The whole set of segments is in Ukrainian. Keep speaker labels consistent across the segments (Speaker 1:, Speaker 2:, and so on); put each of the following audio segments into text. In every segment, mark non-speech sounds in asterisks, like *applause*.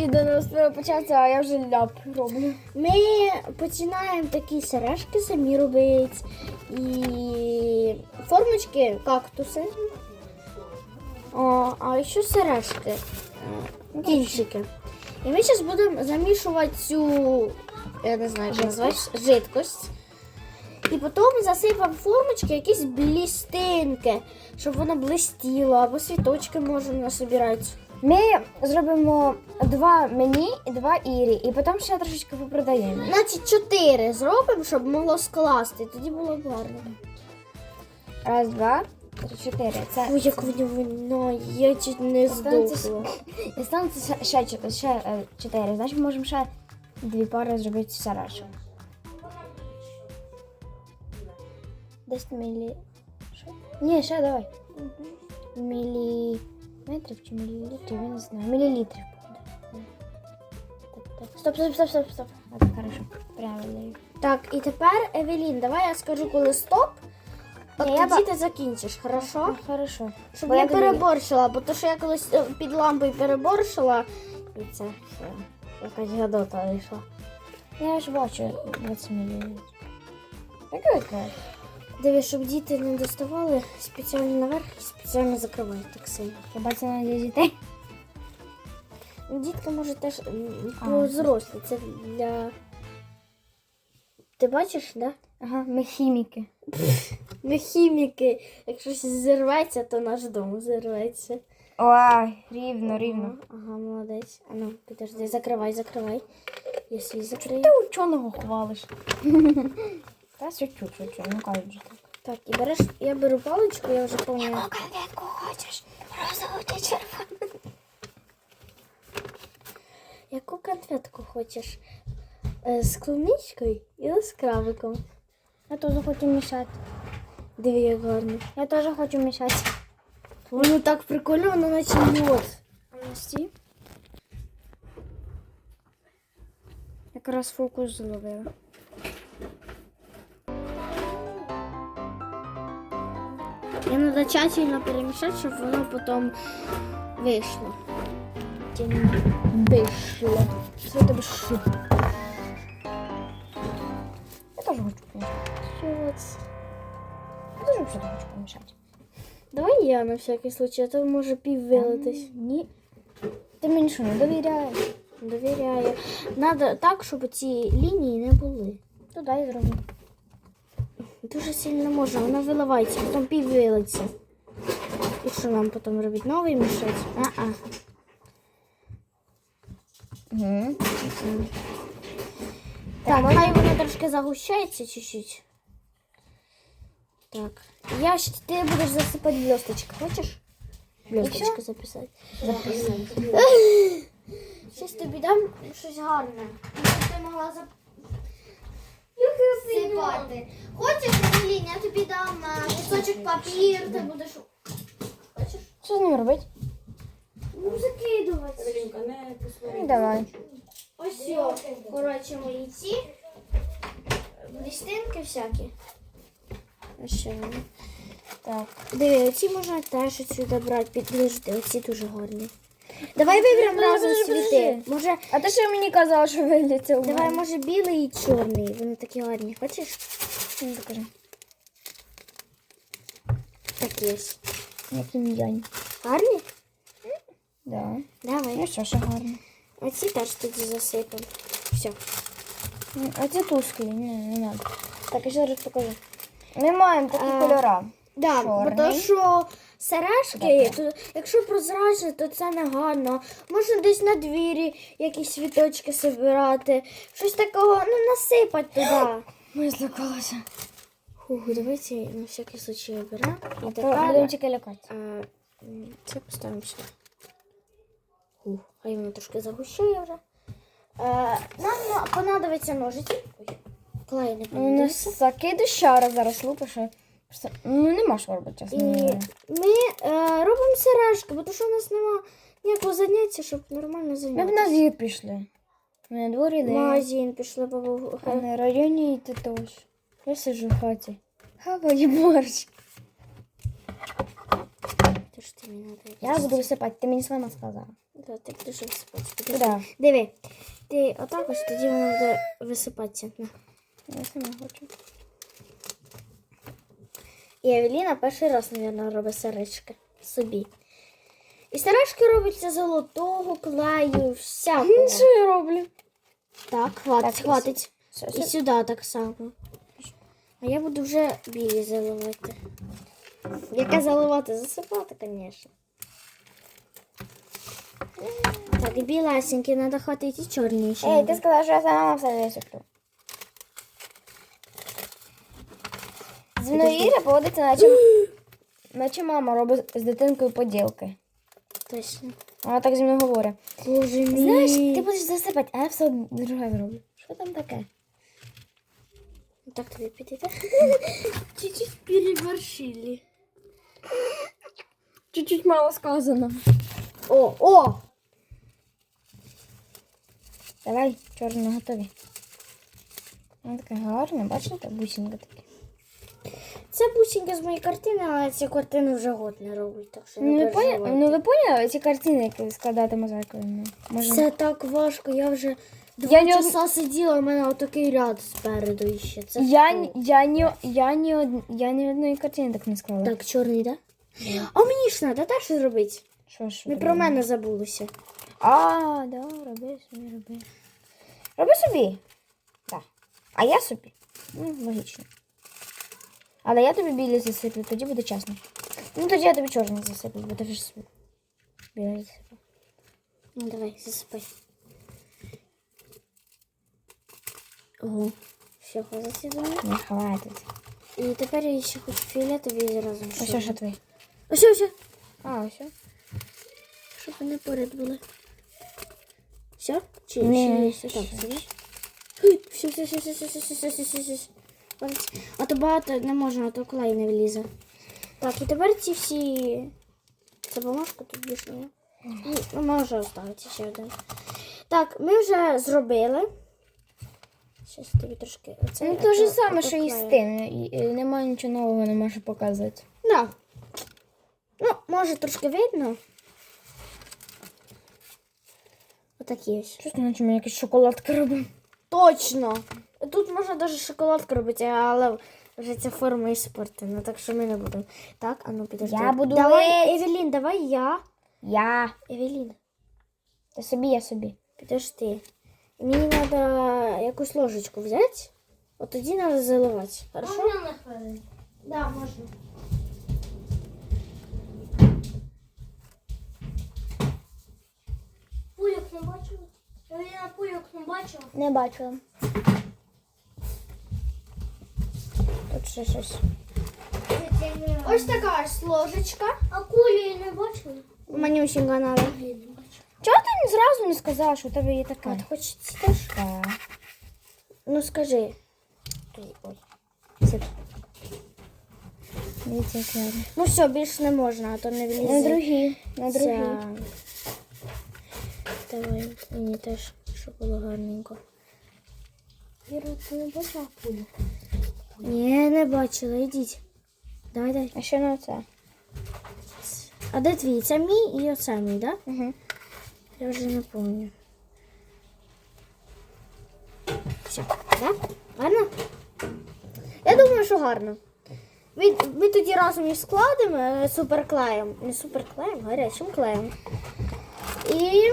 Speaker 1: Відео не успіло початися, а я вже ляп роблю.
Speaker 2: Ми починаємо такі сережки самі робити. І формочки, кактуси. О, а ще сережки. е, Кінчики. І ми зараз будемо замішувати цю, я не знаю, як називається, жидкость. І потім засипаємо формочки якісь блістинки, щоб воно блистіло, або світочки можемо насобирати.
Speaker 1: Ми зробимо два мені і два Ірі, і потім ще трошечки попродаємо.
Speaker 2: Значить, чотири зробимо, щоб могло скласти. Тоді було б гарно.
Speaker 1: Раз, два, три, чотири. Це
Speaker 2: Ой, як воно вино, я чуть не
Speaker 1: Останеться
Speaker 2: здохла.
Speaker 1: І станеться ще, ще, ще е, чотири. Значить, можемо ще дві пари зробити сережок. 10 мілі... Що? Ні, ще давай. Міліметрів чи мілілітрів, я не знаю. Мілілітрів. походу. Так, так. Стоп, стоп, стоп, стоп, стоп. А, так, хорошо. Правильно.
Speaker 2: Так, і тепер, Евелін, давай я скажу, коли стоп. От
Speaker 1: Ні, я
Speaker 2: тоді
Speaker 1: ба-
Speaker 2: ти закінчиш, хорошо?
Speaker 1: Хорошо.
Speaker 2: Щоб
Speaker 1: Бо
Speaker 2: не
Speaker 1: я тобі-
Speaker 2: переборщила, бо то, що я колись е, під лампою переборщила, і це все, якась гадота вийшла.
Speaker 1: Я ж бачу 20 мілілітрів. Яка яка?
Speaker 2: Дивись, щоб діти не доставали, спеціально наверх і спеціально закривають так сильно.
Speaker 1: Хіба це не для дітей?
Speaker 2: Ну, Дітки може теж м, зрослі. Це для. Ти бачиш, да?
Speaker 1: Ага, ми хіміки. *laughs*
Speaker 2: Ми хіміки. Якщо щось зірветься, то наш дом зірветься.
Speaker 1: Ой, рівно, рівно.
Speaker 2: Ага, молодець. А ну, підожди, закривай, закривай. Я свій закрию.
Speaker 1: Ти ученого хвалиш. *laughs* Та шучу, шучу, ну кажуть так.
Speaker 2: Так, і береш, я беру паличку, я вже пам'ятаю.
Speaker 1: конфетку хочеш? Розову чи червону?
Speaker 2: Яку конфетку хочеш? Е, З клубничкою і з крабиком.
Speaker 1: Я теж хочу мішати.
Speaker 2: Диви, як гарно.
Speaker 1: Я теж хочу мішати.
Speaker 2: Воно так прикольно, воно наче мед.
Speaker 1: Стій. Якраз фокус зловила.
Speaker 2: Я треба тщательно перемішати, щоб воно потім вийшло.
Speaker 1: Вийшло. Що тебе ши? Я теж хочу помішати. Я теж взагалі хочу помішати.
Speaker 2: Давай я на всякий случай, а то може пів вилитись.
Speaker 1: Ні. Ти мені що, не довіряєш?
Speaker 2: Довіряю. Надо так, щоб ці лінії не були.
Speaker 1: То дай зроблю.
Speaker 2: Дуже сильно можна, вона виливається, потім пів вилиться. І що нам потім робити? Новий мішати? А-а.
Speaker 1: Угу.
Speaker 2: Так, хай воно трошки загущається чуть-чуть. Так. Я ще ти будеш засипати блісточки, хочеш? Блісточки записати.
Speaker 1: Записати.
Speaker 2: Щось тобі дам щось гарне. Ти могла зап... Сипати. Хочеш, Евелін, я тобі дам а, кусочок папір, ти будеш. Хочеш?
Speaker 1: Що з ним робити?
Speaker 2: Ну, закидувати.
Speaker 1: Ну, давай.
Speaker 2: Ось все. Коротше, мої ці блістинки всякі. Ось ще вони.
Speaker 1: Так.
Speaker 2: Диви, оці можна теж сюди брати, підложити. Оці дуже гарні. Давай виберемо разом світи. Може,
Speaker 1: А ти що мені казала, що виліться у
Speaker 2: давай,
Speaker 1: мене?
Speaker 2: може, білий і чорний. Вони такі гарні. Хочеш?
Speaker 1: Ну, покажи.
Speaker 2: Так є.
Speaker 1: Які м'янь.
Speaker 2: Гарні?
Speaker 1: Да.
Speaker 2: Давай.
Speaker 1: Ну що, ще гарно.
Speaker 2: Оці теж тоді засипемо. Все.
Speaker 1: Ну, А ці тусклі, ні, не треба. Так, я ще раз покажу. Ми маємо такі
Speaker 2: А,
Speaker 1: кольора.
Speaker 2: Да, бо то, що сережки, то, якщо прозрачне, то це не гарно. Можна десь на двірі якісь світочки збирати. Щось такого, ну, насипати туди. *gasps*
Speaker 1: Ми злякалися.
Speaker 2: Фух, давайте на всякий случай оберемо. І
Speaker 1: Будемо тільки лякати.
Speaker 2: а, м, це поставимо сюди. Фух, хай воно трошки загущує вже. Е, нам понадобиться ножиці. Клей не
Speaker 1: Ну, не
Speaker 2: понадобиться.
Speaker 1: закиду ще зараз лупи, що... що- Ну, не можеш робити, чесно.
Speaker 2: І ми е, робимо сережки, бо то, що у нас нема ніякого заняття, щоб нормально зайнятися.
Speaker 1: Ми б
Speaker 2: зайнятися.
Speaker 1: пішли. Ми на дворі
Speaker 2: В
Speaker 1: де.
Speaker 2: магазин пішли, бо
Speaker 1: А на районі і ти теж. Я сиджу в хаті. Хаваю борщ.
Speaker 2: Ти що ти мені надо.
Speaker 1: Я буду висипати, ти мені сама сказала.
Speaker 2: Да, ти будеш висипати. Подожди.
Speaker 1: Куди?
Speaker 2: Диви, ти отак ось тоді воно буде висипатися. На.
Speaker 1: Я сама хочу.
Speaker 2: І Евеліна перший раз, мабуть, робить сережки собі. І сережки робляться золотого, клею, всякого.
Speaker 1: Що я роблю?
Speaker 2: Так, хватить,
Speaker 1: Так,
Speaker 2: хватить.
Speaker 1: Все,
Speaker 2: І
Speaker 1: все.
Speaker 2: сюди так само. А я буду вже білі заливати. Яке заливати? Засипати, звісно. Так, і білесенькі, треба хватити і чорні ще.
Speaker 1: Ей,
Speaker 2: надо.
Speaker 1: ти сказала, що я сама все висиплю. Зі мною Іра поводиться, наче, *gasps* наче мама робить з дитинкою поділки.
Speaker 2: Точно.
Speaker 1: Вона так зі мною говорить.
Speaker 2: Боже мій.
Speaker 1: Знаєш, ти будеш засипати, а я все друге зроблю. Що там таке?
Speaker 2: Так тобі підійде? *laughs* Чуть-чуть переборщили.
Speaker 1: Чуть-чуть мало сказано.
Speaker 2: О, о!
Speaker 1: Давай, чорно готові. Вона така гарна, бачите, бусинка такі.
Speaker 2: Це бусинка з моєї картини, але цю картину вже год не робить, так що
Speaker 1: Ну
Speaker 2: не
Speaker 1: ви, поняли,
Speaker 2: переживайте.
Speaker 1: ну ви поняли ці картини, які складати мозаїкою? Може...
Speaker 2: Це так важко, я вже два
Speaker 1: Я од-
Speaker 2: часа сиділа, у мене отакий ряд спереду іще. Це
Speaker 1: Я, ні- я, ні, я, ні, од... я ні одної картини так не склала.
Speaker 2: Так, чорний, так? Да? А мені ж треба теж зробити.
Speaker 1: Що ж?
Speaker 2: Не
Speaker 1: ви
Speaker 2: про
Speaker 1: робите?
Speaker 2: мене забулося.
Speaker 1: А, да, роби собі, роби. Роби собі. Так. А я собі. Ну, логічно. Але я тобі білі засиплю, тоді буде чесно. Ну тоді я тобі чорний засиплю, бо ти вже білий засиплю.
Speaker 2: Ну давай, засипай. Ого, все, засипаємо.
Speaker 1: Не хватить.
Speaker 2: І тепер я ще хочу фіолетові разом.
Speaker 1: Ось що, твій?
Speaker 2: Ось, ось.
Speaker 1: А, ось. що?
Speaker 2: Щоб вони поряд були. Все? Чи
Speaker 1: Ні,
Speaker 2: ще
Speaker 1: ще,
Speaker 2: так, все, Все, все, все, все, все, все, все, все, все, все. Ось. А то багато не можна, а то клей не влізе. Так, і тепер ці всі. Це бумажка тут більше не. Ну, може оставити ще один. Так, ми вже зробили. Щас тобі трошки. Оце,
Speaker 1: Ну то ж саме, що і з тим. І Немає нічого нового, не можу показувати.
Speaker 2: Да. Ну, може трошки видно. Отакі ось.
Speaker 1: Чесно, наче ми якісь шоколадки робимо.
Speaker 2: Точно! Тут можна навіть шоколадку робити, але вже ця форма іспортена, так що ми не будемо. Так, а ну підожди.
Speaker 1: Я буду
Speaker 2: Давай,
Speaker 1: лить.
Speaker 2: Евелін, давай я.
Speaker 1: Я.
Speaker 2: Евелін,
Speaker 1: Та собі, я собі.
Speaker 2: підожди. Мені треба якусь ложечку взяти. От тоді треба заливати. Хорошо?
Speaker 3: Можна на хвилину?
Speaker 2: Да, можна.
Speaker 3: Пуйок не бачила? Я пуйок не бачила.
Speaker 1: Не бачила. Тут ще щось.
Speaker 2: Ось така ось ложечка.
Speaker 3: А кулю я не бачила?
Speaker 2: Манюсінька
Speaker 3: не.
Speaker 1: Чого ти зразу не сказала, що у тебе є така?
Speaker 2: От, хоч ці теж?
Speaker 1: Так.
Speaker 2: Ну скажи.
Speaker 1: Ой. Гарно.
Speaker 2: Ну все, більше не можна, а то не влізе.
Speaker 1: На другі. На другі.
Speaker 2: Давай, мені теж, щоб було гарненько.
Speaker 1: Іра, ти не бачила кулю?
Speaker 2: Ні, не бачила, йдіть. Давай, давай.
Speaker 1: А що на це?
Speaker 2: А де твій? Це мій і оце мій, так? Да?
Speaker 1: Угу.
Speaker 2: Я вже не пам'ятаю. Все, так? Гарно? Я думаю, що гарно. Ми, ми тоді разом їх складемо суперклеєм. Не суперклеєм, гарячим клеєм. І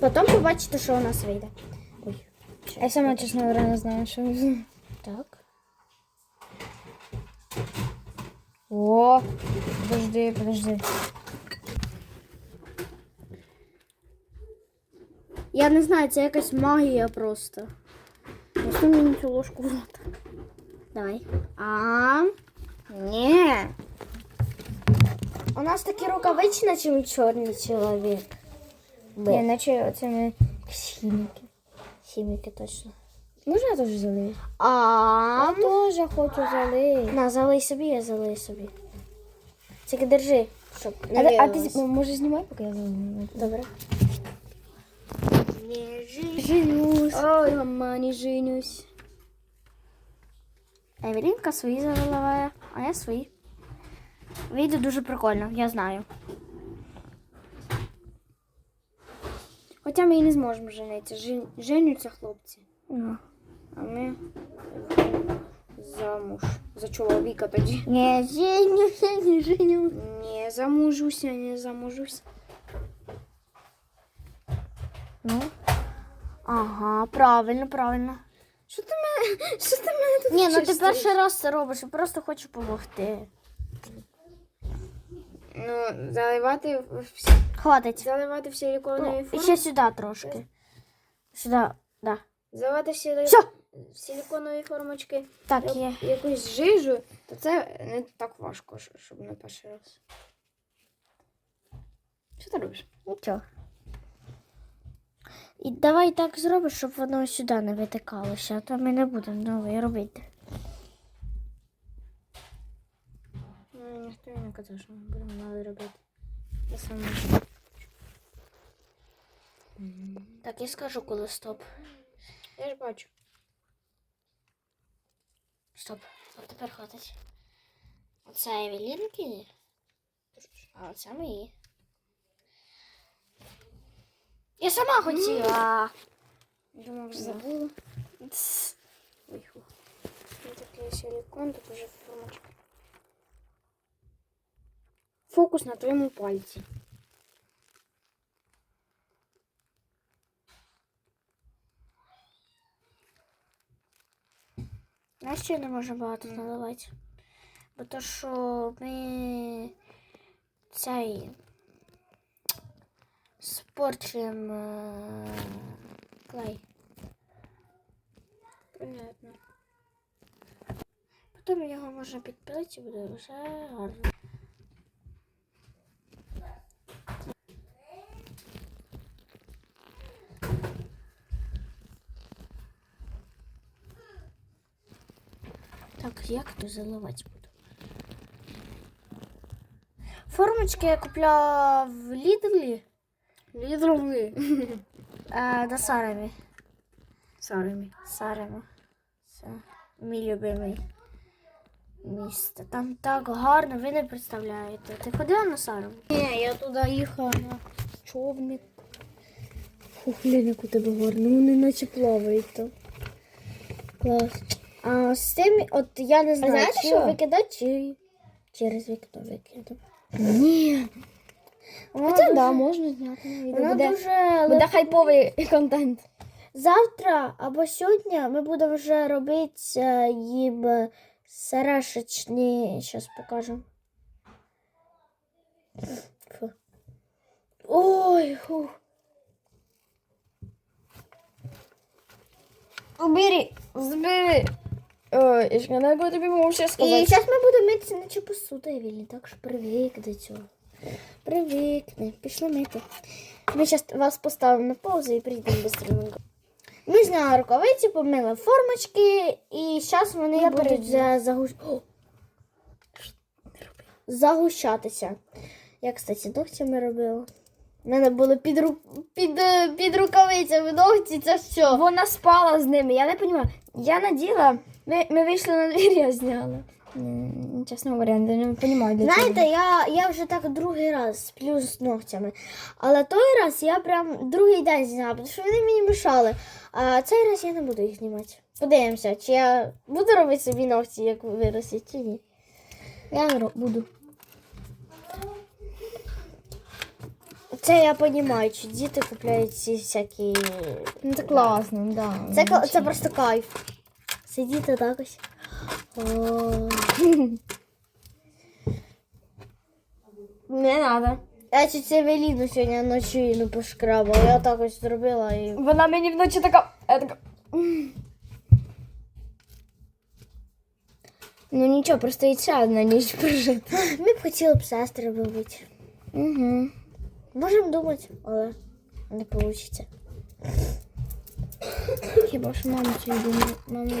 Speaker 2: потім побачите, що у нас вийде. Ой.
Speaker 1: Я сама, чесно не знаю, що.
Speaker 2: Так.
Speaker 1: О, подожди, подожди.
Speaker 2: Я не знаю, це якась магія просто. Просто мені цю ложку в рот. Давай. А.
Speaker 1: Ні.
Speaker 2: У нас такі рукавичі, наче чорний чоловік.
Speaker 1: Ні, наче оце ми хіміки.
Speaker 2: Хіміки точно.
Speaker 1: Можна я теж залию?
Speaker 2: А.
Speaker 1: Я теж хочу залити.
Speaker 2: На, залий собі, я залий собі. Тільки держи, щоб не
Speaker 1: А, ти- а ти може знімай, поки я залию?
Speaker 2: Добре.
Speaker 1: Женюсь. Ой, мама, не женюсь.
Speaker 2: Евелінка свої заливає, а я свої. Вийде дуже прикольно, я знаю. Хоча ми і не зможемо женитися. Жен... Женються хлопці.
Speaker 1: Ну.
Speaker 2: А ми замуж. За чоловіка тоді.
Speaker 1: Не, Женю, Женю, Женю.
Speaker 2: Не замужуся, не замужуся.
Speaker 1: Ну.
Speaker 2: Ага, правильно, правильно. Що ти мене, що ти мене тут
Speaker 1: Ні, ну ти перший раз це робиш, я просто хочу допомогти.
Speaker 2: Ну, заливати всі,
Speaker 1: Хватить.
Speaker 2: заливати всі силіконові
Speaker 1: Ну,
Speaker 2: форми.
Speaker 1: ще сюди трошки. Сюди, да.
Speaker 2: Заливати всі
Speaker 1: Все.
Speaker 2: Силіконові формочки.
Speaker 1: Так, є.
Speaker 2: якусь жижу, то це не так важко, щоб на перший раз. Що ти робиш?
Speaker 1: Нічого. І давай так зробиш, щоб воно сюди не витикалося, а то ми не будемо новий робити.
Speaker 2: Ну, ніхто не казав, що ми будемо мали робити. Я сама.
Speaker 1: Так, я скажу, коли стоп.
Speaker 2: Я ж бачу.
Speaker 1: Стоп. От тепер хватить. Оце Евелінки, а оце мої. Я сама хотіла.
Speaker 2: Думав, забула. Ой, фу. Ось такий силікон, тут уже формочка. Фокус на твоєму пальці.
Speaker 1: Знаєш, що я не можу багато наливати? Бо то, що ми цей спорчуємо е, клей.
Speaker 2: Понятно.
Speaker 1: Потім його можна підпилити і буде вже гарно. То заливати буду? Формочки я купляла в Лідлі
Speaker 2: Лідровли.
Speaker 1: е, на Сарамі.
Speaker 2: Сарами.
Speaker 1: Сарема. Це мій любимий місто. Там так гарно, ви не представляєте. Ти ходила на Сарему?
Speaker 2: Ні, я туди їхала на човник. Фух, глянь, як у тебе гарно. Вони наче плавають там. Клас. А з цим, от я не знаю,
Speaker 1: знаєте
Speaker 2: чи
Speaker 1: що?
Speaker 2: викидати, чи через вікно викидати.
Speaker 1: Ні.
Speaker 2: Хоча да, можна зняти на відео.
Speaker 1: Воно
Speaker 2: Буде,
Speaker 1: дуже
Speaker 2: буде хайповий контент. Завтра або сьогодні ми будемо вже робити е, їм е, сережечні. Зараз покажу. Фу. Ой, фух.
Speaker 1: Убери, збери. Ой, я не буду тобі можу
Speaker 2: І зараз ми будемо митися наче посуду, Евілі, так що привик до цього. Привикни, пішли мити. Ми зараз вас поставимо на паузу і прийдемо швидко. Ми зняли рукавиці, помили формочки, і зараз вони
Speaker 1: Я
Speaker 2: будуть за, загуш... О! загущатися. Я, кстати, ногтями робила. У мене були під, ру... під, е, під рукавицями ногті, це що?
Speaker 1: Вона спала з ними, я не розумію. Я наділа, ми, ми вийшли на двір, я зняла. Чесно говоря, я не розумію, для
Speaker 2: Знаєте, я, я вже так другий раз сплю з ногтями. Але той раз я прям другий день зняла, тому що вони мені мішали. А цей раз я не буду їх знімати. Подивимося, чи я буду робити собі ногті, як виростуть, чи ні. Я ро- буду. Це я розумію, що діти купляють ці всякі.
Speaker 1: Ну, це класно, да.
Speaker 2: Це, кла- це просто кайф. Сидіти так ось. О.
Speaker 1: Не треба.
Speaker 2: Я чуть це Евеліну сьогодні ночі не пошкрабала. Я так ось зробила і.
Speaker 1: Вона мені вночі така. Я така. Ну нічого, просто і ця одна ніч прожити.
Speaker 2: Ми б хотіли б сестри робити.
Speaker 1: Угу.
Speaker 2: Можемо думати, але не вийде.
Speaker 1: Хіба що мама мама.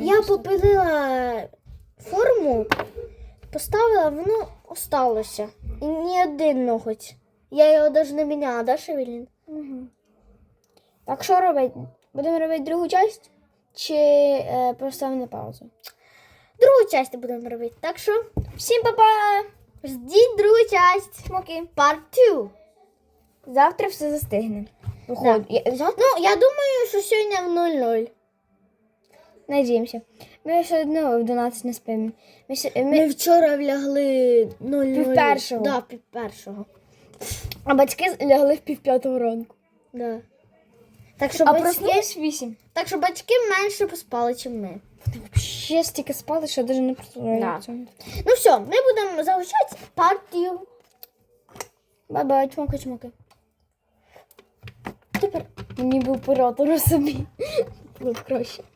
Speaker 2: Я попилила форму, поставила, воно осталося. І ні один ноготь. Я його навіть не міняла, да, Шевелін?
Speaker 1: Угу. Так що робити? Будемо робити другу часть чи е, поставимо на паузу?
Speaker 2: Другу частину будемо робити. Так що, всім па-па! Ждіть другу часть.
Speaker 1: Смоки.
Speaker 2: Part 2.
Speaker 1: Завтра все застигне. Виходить. Я- Завтра
Speaker 2: Ну, я думаю, що сьогодні в 0-0.
Speaker 1: надіємося. Ми все одно в 12 не спимо. Ми, ще- ми...
Speaker 2: Ми вчора влягли 0-0.
Speaker 1: Пів першого.
Speaker 2: Да, пів першого.
Speaker 1: А батьки лягли в пів п'ятого ранку.
Speaker 2: Да. Так що,
Speaker 1: А
Speaker 2: батьки,
Speaker 1: проснулись в 8.
Speaker 2: так що батьки менше поспали, ніж ми.
Speaker 1: Ще стільки спали, що навіть не представляю.
Speaker 2: Да. Ну все, ми будемо завершати партію.
Speaker 1: Бай-бай, чмоки-чмоки. Тепер мені був оператор собі. Було б краще.